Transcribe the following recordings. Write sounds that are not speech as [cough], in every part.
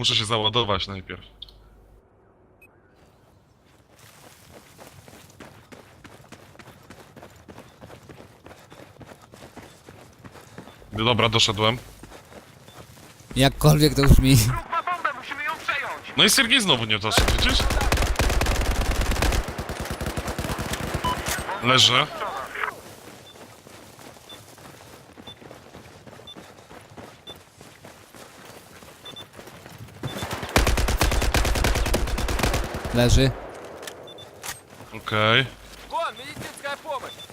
Muszę się załadować najpierw. No Dobra, doszedłem. Jakkolwiek to brzmi. Wróg ma bombę, musimy ją przejąć! No i Sergiej znowu nie doszedł, widzisz? Leży. Leży. Okej. Вон, медицинская помощь!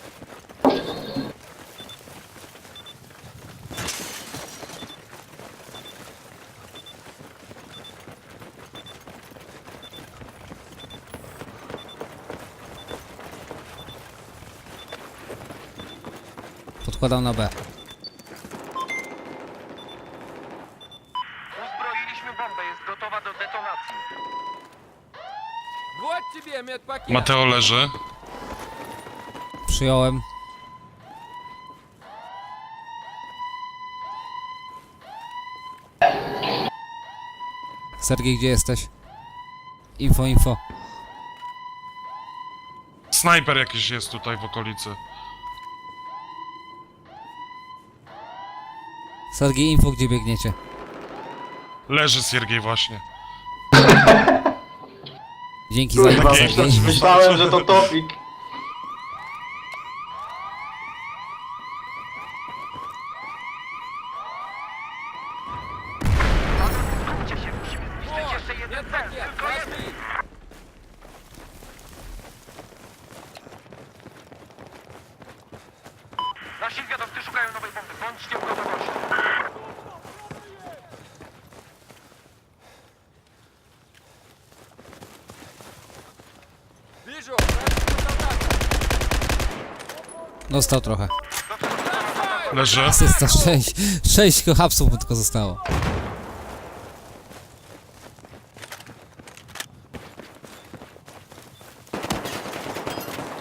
Podkładam na B. Uzbroiliśmy bombę, jest gotowa do detonacji. Вот тебе медпакет! Mateo leży. Przyjąłem. Sergiej, gdzie jesteś? Info, info. Snajper jakiś jest tutaj w okolicy. Sergiej, info, gdzie biegniecie? Leży Siergiej właśnie. [laughs] Dzięki za Kurwa, info, Okej, Sergiej. dobrze. myślałem, że to topik. Nasi zwiadowcy szukają nowej bomby, bądźcie w gotowości. Wierzą, Dostał trochę. Leży. Asysta 6. 6 hapsów mu tylko zostało.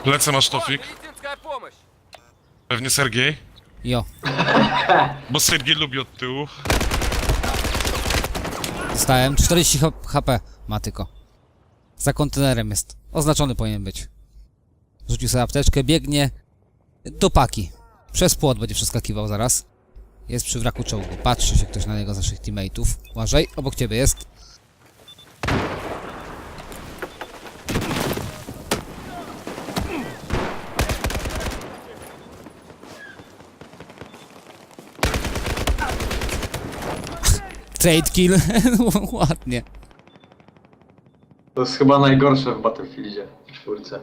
Lecę masz Tofik. медицинская помощь! Pewnie Sergiej. Jo. [laughs] Bo Sergiej lubi od tyłu. Dostałem 40 H- HP. Ma tylko. Za kontenerem jest. Oznaczony powinien być. Rzucił sobie apteczkę, biegnie do paki. Przez płot będzie przeskakiwał zaraz. Jest przy wraku czołgu. Patrzy się ktoś na niego z naszych teammateów. Uważaj, obok ciebie jest. Trade kill. [laughs] Ładnie. To jest chyba najgorsze w Battlefieldzie w czwórce.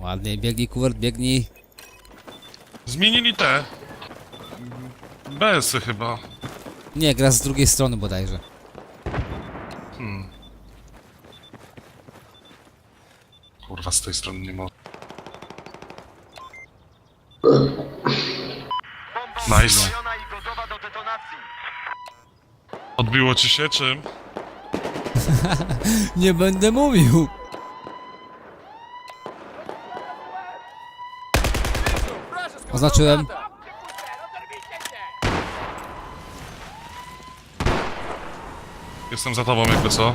Ładnie, biegnij Kubert, biegnij. Zmienili te. BS-y chyba. Nie, gra z drugiej strony bodajże. Kurwa, z tej strony nie ma. Bomba Nice. uzbrojona i gotowa do detonacji. Odbiło ci się czym? [laughs] Nie będę mówił. Oznaczyłem. Jestem za tobą jakby co. [laughs]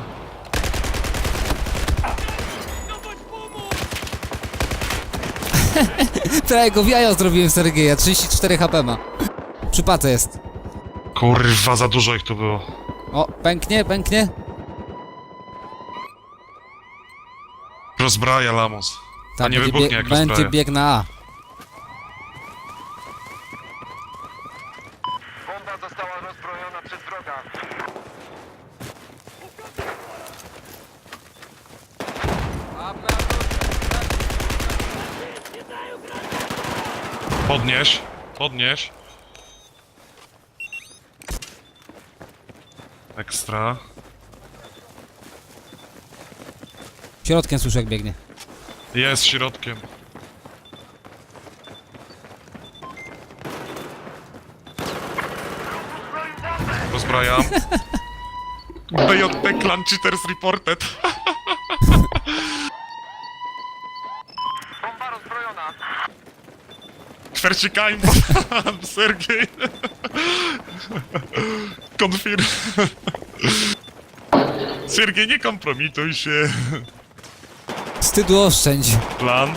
Tego w jajo zrobiłem Sergeja, 34 HP ma. Przypace jest. Kurwa, za dużo ich tu było. O, pęknie, pęknie. Rozbraja Lamos. A nie będzie wybuchnie bieg- jak Będzie rozbraja. bieg na A. Bomba została rozbrojona przez wroga. Podnieś. Podnieś. Ekstra. Środkiem słyszę jak biegnie. Jest środkiem. Rozbrajam. BJP [laughs] Clan Cheaters Reported. Bomba rozbrojona. Kwercikajmy, [laughs] Sergiej. Konfirm. Sergiej, nie kompromituj się. Wstydu oszczędź. Plan.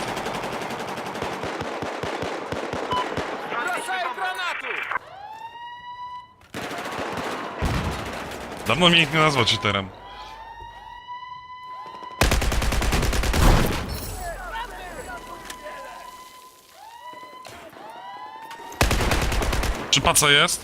Dawno mnie nikt nie nazwał cheaterem. Czy paca jest?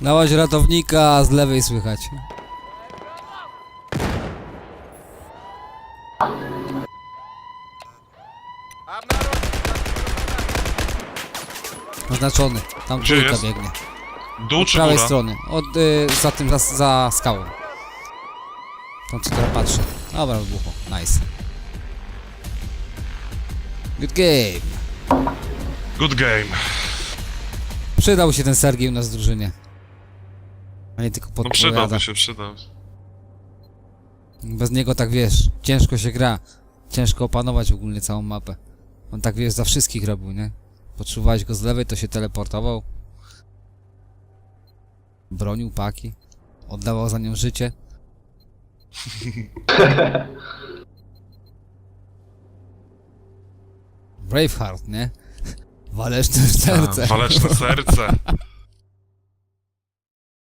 Dałaś ratownika, a z lewej słychać. Oznaczony. Tam Gdzie trójka jest? biegnie. Dół Z czy prawej góra? strony. Od, y, za tym, za, za skałą. Tam co teraz patrzy. Dobra, wybuchło. Nice. Good game. Good game. Przydał się ten Sergiej u nas w drużynie. A nie tylko No podpowiada. przydałby się, przydał. Bez niego tak wiesz, ciężko się gra. Ciężko opanować ogólnie całą mapę. On tak wiesz, za wszystkich robił, nie? Potrzebowałeś go z lewej, to się teleportował. Bronił paki. Oddawał za nią życie. Braveheart, nie? Waleczne serce. Waleczne serce.